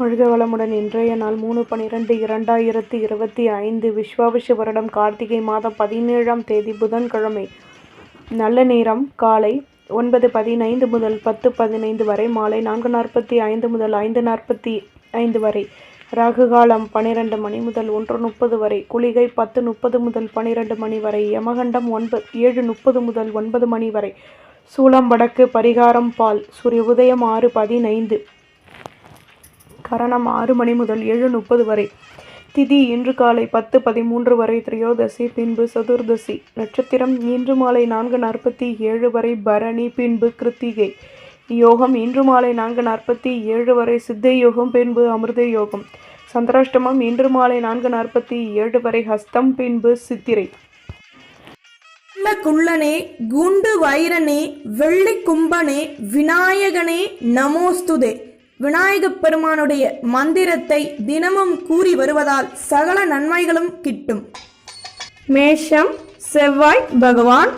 வாழ்க வளமுடன் இன்றைய நாள் மூணு பன்னிரெண்டு இரண்டாயிரத்தி இருபத்தி ஐந்து விஸ்வாவச வருடம் கார்த்திகை மாதம் பதினேழாம் தேதி புதன்கிழமை. நல்ல நேரம். காலை ஒன்பது பதினைந்து முதல் பத்து பதினைந்து வரை மாலை நான்கு நாற்பத்தி ஐந்து முதல் ஐந்து நாற்பத்தி ஐந்து வரை ராகு காலம் பன்னிரெண்டு மணி முதல் ஒன்று முப்பது வரை குளிகை பத்து முப்பது முதல் பன்னிரெண்டு மணி வரை யமகண்டம் ஒன்பது ஏழு முப்பது முதல் ஒன்பது மணி வரை சூளம் வடக்கு பரிகாரம் பால் சூரிய உதயம் ஆறு பதினைந்து கரணம் ஆறு மணி முதல் ஏழு முப்பது வரை. திதி இன்று காலை பத்து பதிமூன்று வரை திரையோதசி பின்பு சதுர்தசி. நட்சத்திரம் இன்று மாலை நான்கு நாற்பத்தி ஏழு வரை பரணி பின்பு கிருத்திகை. யோகம் இன்று மாலை நான்கு நாற்பத்தி ஏழு வரை சித்தை யோகம் பின்பு அமிர்த யோகம். சந்திராஷ்டமம் இன்று மாலை நான்கு நாற்பத்தி ஏழு வரை ஹஸ்தம் பின்பு சித்திரை. குள்ளனே குண்டு வைரனே வெள்ளி கும்பனே விநாயகனே நமோஸ்துதே. விநாயகப் பெருமானுடைய மந்திரத்தை தினமும் கூறி வருவதால் சகல நன்மைகளும் கிட்டும். மேஷம் செவ்வாய் பகவான்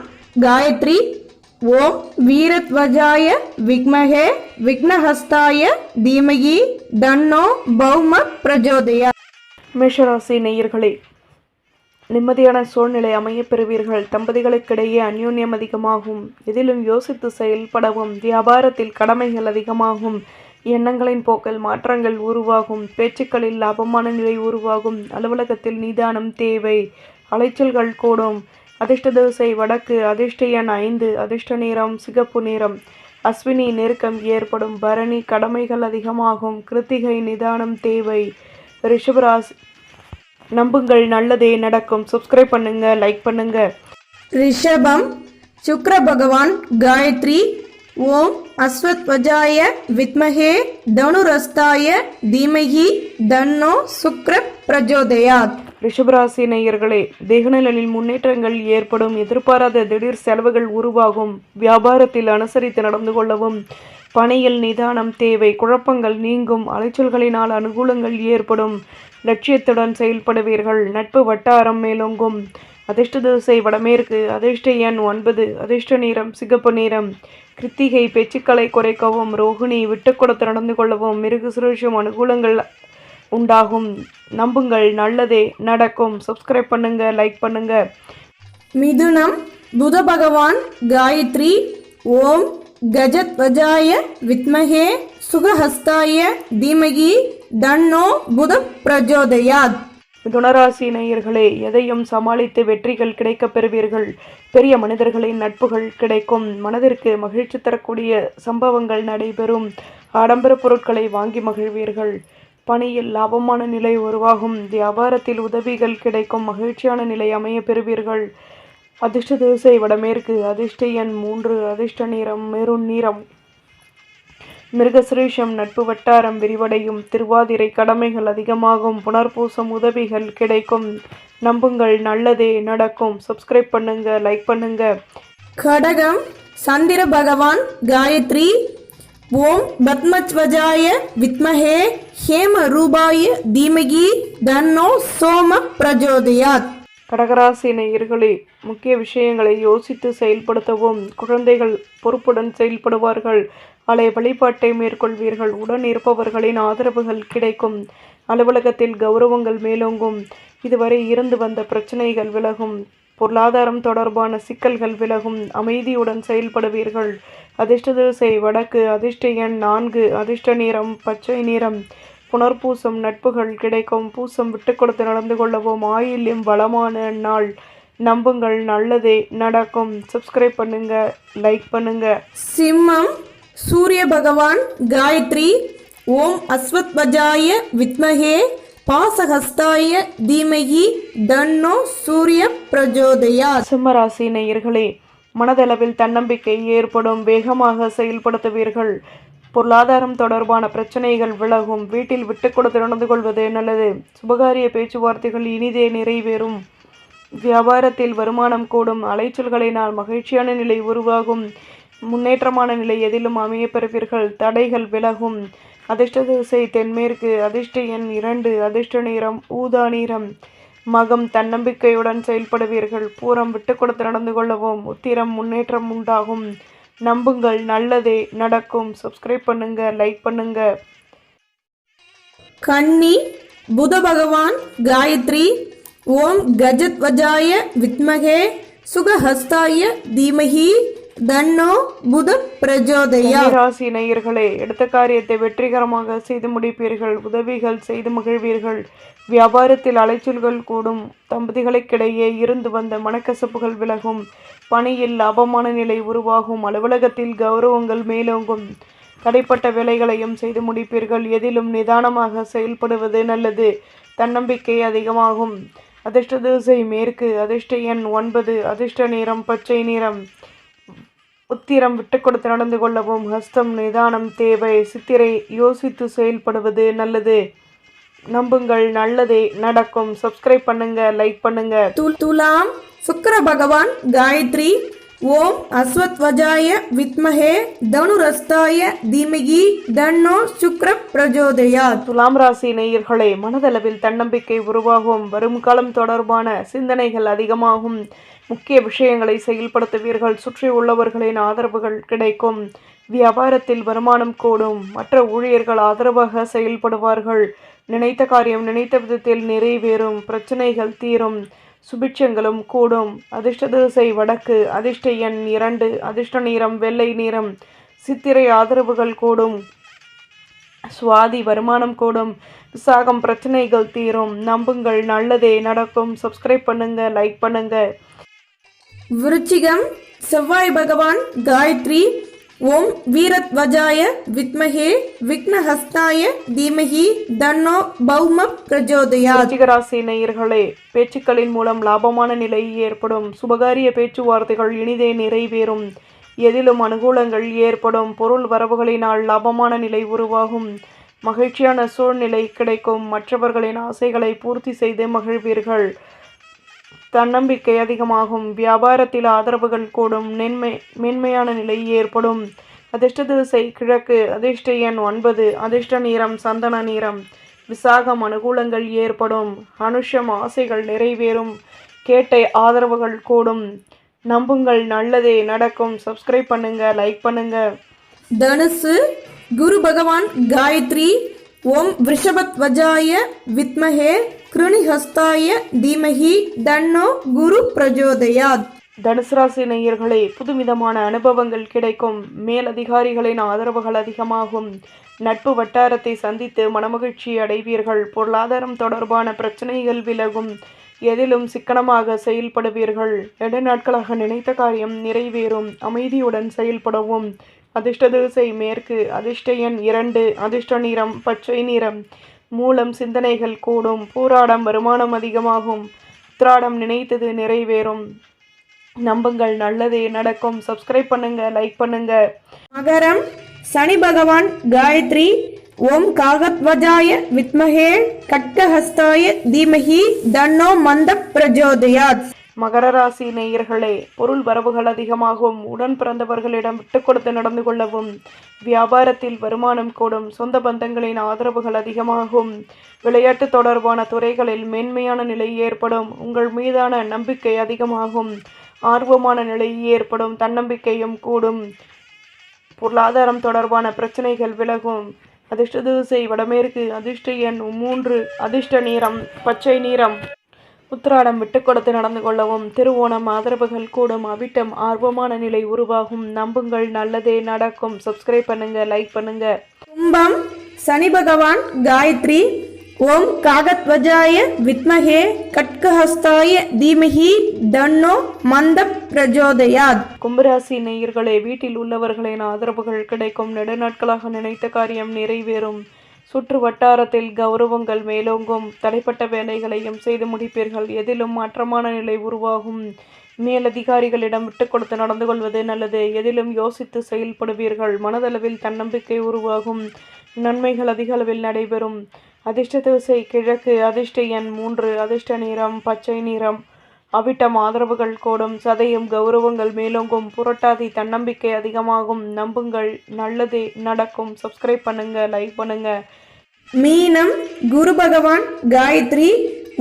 காயத்ரி ஓம் வீரத்வஜாய விக்மகே விக்னஹஸ்தாய தீமகி தன்னோ பௌம பிரஜோதயா. மேஷராசி நேயர்களே நிம்மதியான சூழ்நிலை அமைய பெறுவீர்கள். தம்பதிகளுக்கிடையே அந்யோன்யம் அதிகமாகும். எதிலும் யோசித்து செயல்படவும் வியாபாரத்தில் கடமைகள் அதிகமாகும். எண்ணங்களின் போக்கில் மாற்றங்கள் உருவாகும் பேச்சுக்களில் அபமான நிலை உருவாகும் அலுவலகத்தில் நிதானம் தேவை அலைச்சல்கள் கூடும் அதிர்ஷ்ட தோசை வடக்கு அதிர்ஷ்ட எண் ஐந்து அதிர்ஷ்ட நேரம் சிகப்பு நேரம் அஸ்வினி நெருக்கம் ஏற்படும் பரணி கடமைகள் அதிகமாகும் கிருத்திகை நிதானம் தேவை ரிஷபராஸ் நம்புங்கள் நல்லதே நடக்கும் சப்ஸ்கிரைப் பண்ணுங்க லைக் பண்ணுங்க. ரிஷபம் சுக்ர பகவான் காயத்ரி ஓம் அஸ்வத்வஜாய வித்மகே தனுரஸ்தாய தீமகி தன்னோ சுக்ர பிரஜோதயாத். ரிஷபராசி நேயர்களே தேகநிலையில் முன்னேற்றங்கள் ஏற்படும் எதிர்பாராத திடீர் செலவுகள் உருவாகும். வியாபாரத்தில் அனுசரித்து நடந்து கொள்ளவும். பணியில் நிதானம் தேவை குழப்பங்கள் நீங்கும். அலைச்சல்களினால் அனுகூலங்கள் ஏற்படும். லட்சியத்துடன் செயல்படுவீர்கள். நட்பு வட்டாரம் மேலோங்கும். அதிர்ஷ்ட திசை வடமேற்கு. அதிர்ஷ்ட எண் ஒன்பது. அதிர்ஷ்ட நிறம் சிகப்பு நிறம். கிருத்திகை பேச்சுக்களை குறைக்கவும் ரோஹிணி விட்டு கொடுத்து நடந்து கொள்ளவும் மிருகு சுரேஷம் அனுகூலங்கள் உண்டாகும். நம்புங்கள் நல்லதே நடக்கும். சப்ஸ்கிரைப் பண்ணுங்க லைக் பண்ணுங்க. மிதுனம் புத பகவான் காயத்ரி ஓம் கஜத்வஜாய வித்மகே சுகஹஸ்தாய தீமகி தன்னோ புத பிரஜோதயாத். மிதுனராசி நேயர்களே எதையும் சமாளித்து வெற்றிகள் கிடைக்கப் பெறுவீர்கள். பெரிய மனிதர்களின் நட்புகள் கிடைக்கும். மனதிற்கு மகிழ்ச்சி தரக்கூடிய சம்பவங்கள் நடைபெறும். ஆடம்பர பொருட்களை வாங்கி மகிழ்வீர்கள். பணியில் லாபமான நிலை உருவாகும். வியாபாரத்தில் உதவிகள் கிடைக்கும். மகிழ்ச்சியான நிலை அமைய பெறுவீர்கள். அதிர்ஷ்ட திசை வடமேற்கு அதிர்ஷ்ட எண் மூன்று அதிர்ஷ்ட நிறம் மெருண் நிறம். மிருகசுரேஷம் நட்பு வட்டாரம் விரிவடையும். திருவாதிரை கடமைகள் அதிகமாகும். புனர்பூசம் உதவிகள் கிடைக்கும். நம்புங்கள். நல்லதே நடக்கும். சப்ஸ்கிரைப் பண்ணுங்க. லைக் பண்ணுங்க. கடகம் சந்திர பகவான் காயத்ரி ஓம் பத்மத்வஜாய வித்மஹே ஹேம ரூபாய தீமகி தன்னோ சோம பிரஜோதயாத். கடகராசி நேயர்களே முக்கிய விஷயங்களை யோசித்து செயல்படுத்தவும் குழந்தைகள் பொறுப்புடன் செயல்படுவார்கள். அலை வழிபாட்டை மேற்கொள்வீர்கள். உடன் இருப்பவர்களின் ஆதரவுகள் கிடைக்கும். அலுவலகத்தில் கௌரவங்கள் மேலோங்கும். இதுவரை இருந்து வந்த பிரச்சனைகள் விலகும். பொருளாதாரம் தொடர்பான சிக்கல்கள் விலகும். அமைதியுடன் செயல்படுவீர்கள். அதிர்ஷ்ட திசை வடக்கு அதிர்ஷ்ட எண் நான்கு அதிர்ஷ்ட நிறம் பச்சை நிறம். புனர்பூசம் நட்புகள் கிடைக்கும். பூசம் விட்டு கொடுத்து நடந்து கொள்ளவும் ஆயில்யம் வளமான நாள். நம்புங்கள். நல்லதே நடக்கும். சப்ஸ்கிரைப் பண்ணுங்க. லைக் பண்ணுங்க. சிம்மம் சூரிய பகவான் காயத்ரி ஓம் அஸ்வத்வஜாய வித்மகே பாசஹஸ்தாய தீமகி தன்னோ சூரிய பிரஜோதயா. சிம்மராசி நேயர்களே மனதளவில் தன்னம்பிக்கை ஏற்படும் வேகமாக செயல்படுத்துவீர்கள். பொருளாதாரம் தொடர்பான பிரச்சனைகள் விலகும் வீட்டில் விட்டு கொடுத்து நடந்து கொள்வது நல்லது. சுபகாரிய பேச்சுவார்த்தைகள் இனிதே நிறைவேறும். வியாபாரத்தில் வருமானம் கூடும் அலைச்சல்களினால் மகிழ்ச்சியான நிலை உருவாகும். முன்னேற்றமான நிலை எதிலும் அமைய பெறுவீர்கள் தடைகள் விலகும். அதிர்ஷ்ட திசை தென்மேற்கு. அதிர்ஷ்ட எண் இரண்டு. அதிர்ஷ்ட நிறம் ஊதா நிறம். மகம் தன்னம்பிக்கையுடன் செயல்படுவீர்கள். பூரம் விட்டு கொடுத்து நடந்து கொள்ளவும் உத்திரம் முன்னேற்றம் உண்டாகும். நம்புங்கள். நல்லதே நடக்கும். சப்ஸ்கிரைப் பண்ணுங்க. லைக் பண்ணுங்க. கன்னி புத பகவான் காயத்ரி ஓம் கஜத்வஜாய வித்மகே சுகஹஸ்தாய தீமகி. தன்னோ புத பிரஜோதயா. ராசி நேயர்களே எடுத்த காரியத்தை வெற்றிகரமாக செய்து முடிப்பீர்கள் உதவிகள் செய்து மகிழ்வீர்கள். வியாபாரத்தில் அலைச்சல்கள் கூடும் தம்பதிகளுக்கிடையே இருந்து வந்த மனக்கசப்புகள் விலகும் பணியில் லாபமான நிலை உருவாகும் அலுவலகத்தில் கௌரவங்கள் மேலோங்கும். தடைப்பட்ட வேலைகளையும் செய்து முடிப்பீர்கள் எதிலும் நிதானமாக செயல்படுவது நல்லது தன்னம்பிக்கை அதிகமாகும். அதிர்ஷ்ட திசை மேற்கு அதிர்ஷ்ட எண் ஒன்பது அதிர்ஷ்ட நிறம் பச்சை நிறம். உத்திரம் விட்டு கொடுத்து நடந்து கொள்ளவும் ஹஸ்தம் நிதானம் தேவை சித்திரை யோசித்து செயல்படுவது நல்லது. நம்புங்கள் நல்லதே நடக்கும். சப்ஸ்கிரைப் பண்ணுங்க லைக் பண்ணுங்க. துலாம் சுக்கிர பகவான் காயத்ரி ஓம் அஸ்வத்வஜாய வித்மஹே தனுரஸ்தாய தீமகி தன்னோ சுக்ர பிரஜோதயா துலாம் ராசி நேயர்களே மனதளவில் தன்னம்பிக்கை உருவாகும். வரும் காலம் தொடர்பான சிந்தனைகள் அதிகமாகும். முக்கிய விஷயங்களை செயல்படுத்துவீர்கள். சுற்றி உள்ளவர்களின் ஆதரவுகள் கிடைக்கும். வியாபாரத்தில் வருமானம் கூடும். மற்ற ஊழியர்கள் ஆதரவாக செயல்படுவார்கள். நினைத்த காரியம் நினைத்த விதத்தில் நிறைவேறும். பிரச்சனைகள் தீரும். சுபிட்சங்களும் கூடும். அதிர்ஷ்ட திசை வடக்கு அதிர்ஷ்ட எண் இரண்டு அதிர்ஷ்ட நிறம் வெள்ளை நிறம் சித்திரை ஆதரவுகள் கூடும். சுவாதி வருமானம் கூடும். விசாகம் பிரச்சனைகள் தீரும். நம்புங்கள் நல்லதே நடக்கும். சப்ஸ்கிரைப் பண்ணுங்க லைக் பண்ணுங்க. விருச்சிகம் செவ்வாய் பகவான் காயத்ரி ஓம் வீரத்வஜாய வித்மகே விக்னஹஸ்தாய தீமஹி தன்னோ பௌம பிரஜோதயா ராசி நேயர்களே பேச்சுக்களின் மூலம் லாபமான நிலை ஏற்படும். சுபகாரிய பேச்சுவார்த்தைகள் இனிதே நிறைவேறும். எதிலும் அனுகூலங்கள் ஏற்படும். பொருள் வரவுகளினால் லாபமான நிலை உருவாகும். மகிழ்ச்சியான சூழ்நிலை கிடைக்கும். மற்றவர்களின் ஆசைகளை பூர்த்தி செய்து மகிழ்வீர்கள். தன்னம்பிக்கை அதிகமாகும். வியாபாரத்தில் ஆதரவுகள் கூடும். மென்மை மென்மையான நிலை ஏற்படும். அதிர்ஷ்ட திசை கிழக்கு. அதிர்ஷ்ட எண் ஒன்பது. அதிர்ஷ்ட நிறம் சந்தன நிறம். விசாகம் அனுகூலங்கள் ஏற்படும். அனுஷம் ஆசைகள் நிறைவேறும். கேட்டை ஆதரவுகள் கூடும். நம்புங்கள். நல்லதே நடக்கும். சப்ஸ்கிரைப் பண்ணுங்க. லைக் பண்ணுங்க. தனுசு குரு பகவான் காயத்ரி ஓம் விருஷபத்வஜாய வித்மஹே கிருணிஹஸ்தாய தீமஹி தன்னோ குரு பிரஜோதயாத். தனுசு ராசி நேயர்களே புதுவிதமான அனுபவங்கள் கிடைக்கும். மேலதிகாரிகளின் ஆதரவுகள் அதிகமாகும். நட்பு வட்டாரத்தை சந்தித்து மனமகிழ்ச்சி அடைவீர்கள். பொருளாதாரம் தொடர்பான பிரச்சனைகள் விலகும். எதிலும் சிக்கனமாக செயல்படுவீர்கள். நெடு நாட்களாக நினைத்த காரியம் நிறைவேறும். அமைதியுடன் செயல்படவும். அதிர்ஷ்ட திசை மேற்கு அதிர்ஷ்ட எண் இரண்டு அதிர்ஷ்ட நிறம் பச்சை நிறம். மூலம் சிந்தனைகள் கூடும் பூராடம் வருமானம் அதிகமாகும் உத்ராடம் நினைத்தது நிறைவேறும். நம்புங்கள் நல்லதே நடக்கும். சப்ஸ்கிரைப் பண்ணுங்க லைக் பண்ணுங்க. மகரம் சனி பகவான் காயத்ரி ஓம் காகத்வஜாய வித்மகே கட்கஹஸ்தாய தீமஹி தன்னோ மந்த பிரஜோதயாத். மகர ராசி நேயர்களே பொருள் வரவுகள் அதிகமாகவும் உடன் பிறந்தவர்களிடம் விட்டு கொடுத்து நடந்து கொள்ளவும் வியாபாரத்தில் வருமானம் கூடும். சொந்த பந்தங்களின் ஆதரவுகள் அதிகமாகும். விளையாட்டு தொடர்பான துறைகளில் மேன்மையான நிலை ஏற்படும். உங்கள் மீதான நம்பிக்கை அதிகமாகும். ஆர்வமான நிலை ஏற்படும். தன்னம்பிக்கையும் கூடும். பொருளாதாரம் தொடர்பான பிரச்சனைகள் விலகும். அதிர்ஷ்ட திசை வடமேற்கு அதிர்ஷ்ட எண் மூன்று அதிர்ஷ்ட நிறம் பச்சை நிறம். உத்திராடம் விட்டு கொடுத்து நடந்து கொள்ளவும் திருவோணம் ஆதரவுகள் கூடும் அவிட்டம் ஆர்வமான நிலை உருவாகும். நம்புங்கள் நல்லதே நடக்கும். சப்ஸ்கிரைப் பண்ணுங்க லைக் பண்ணுங்க. கும்பம் சனி பகவான் காயத்ரி. ஓம் காகத்வஜாய வித்மஹே கட்கஹஸ்தாய தீமஹி தன்னோ மந்த பிரஜோதயாத். கும்பராசி நேயர்களே வீட்டில் உள்ளவர்களின் ஆதரவுகள் கிடைக்கும். நெடுநாட்களாக நினைத்த காரியம் நிறைவேறும். சுற்று வட்டாரத்தில் கௌரவங்கள் மேலோங்கும். தடைப்பட்ட வேலைகளையும் செய்து முடிப்பீர்கள். எதிலும் மாற்றமான நிலை உருவாகும். மேலதிகாரிகளிடம் விட்டு கொடுத்து நடந்து கொள்வது நல்லது. எதிலும் யோசித்து செயல்படுவீர்கள். மனதளவில் தன்னம்பிக்கை உருவாகும். நன்மைகள் அதிக அளவில் நடைபெறும். அதிர்ஷ்ட திசை கிழக்கு. அதிர்ஷ்ட எண் மூன்று. அதிர்ஷ்ட நிறம் பச்சை நிறம். அவிட்டம் ஆதரவுகள் கூடும் சதயம் கௌரவங்கள் மேலோங்கும் புரட்டாதி தன்னம்பிக்கை அதிகமாகும். நம்புங்கள் நல்லதே நடக்கும். சப்ஸ்கிரைப் பண்ணுங்க லைக் பண்ணுங்க. மீனம் குரு பகவான் காயத்ரி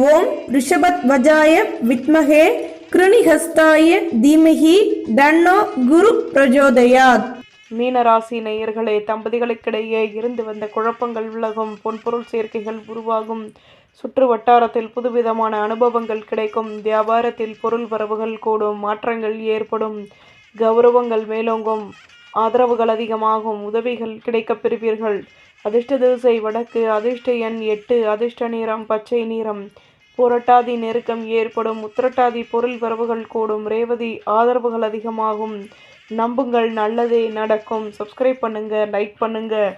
ஓம் ரிஷபத் வஜாய வித்மஹே கிருணிஹஸ்தாய தீமஹி தன்னோ குரு பிரஜோதயாத். மீனராசி நேயர்களே தம்பதிகளுக்கிடையே இருந்து வந்த குழப்பங்கள் விலகும். பொன்பொருள் சேர்க்கைகள் உருவாகும். சுற்று வட்டாரத்தில் புதுவிதமான அனுபவங்கள் கிடைக்கும். வியாபாரத்தில் பொருள் வரவுகள் கூடும். மாற்றங்கள் ஏற்படும். கௌரவங்கள் மேலோங்கும். ஆதரவுகள் அதிகமாகும். உதவிகள் கிடைக்கப் பெறுவீர்கள். அதிர்ஷ்ட திசை வடக்கு. அதிர்ஷ்ட எண் எட்டு. அதிர்ஷ்ட நிறம் பச்சை நிறம். புரட்டாதி நெருக்கம் ஏற்படும். உத்திரட்டாதி பொருள் வரவுகள் கூடும். ரேவதி ஆதரவுகள் அதிகமாகும். நம்புங்கள். நல்லதே நடக்கும். சப்ஸ்கிரைப் பண்ணுங்கள் லைக் பண்ணுங்கள்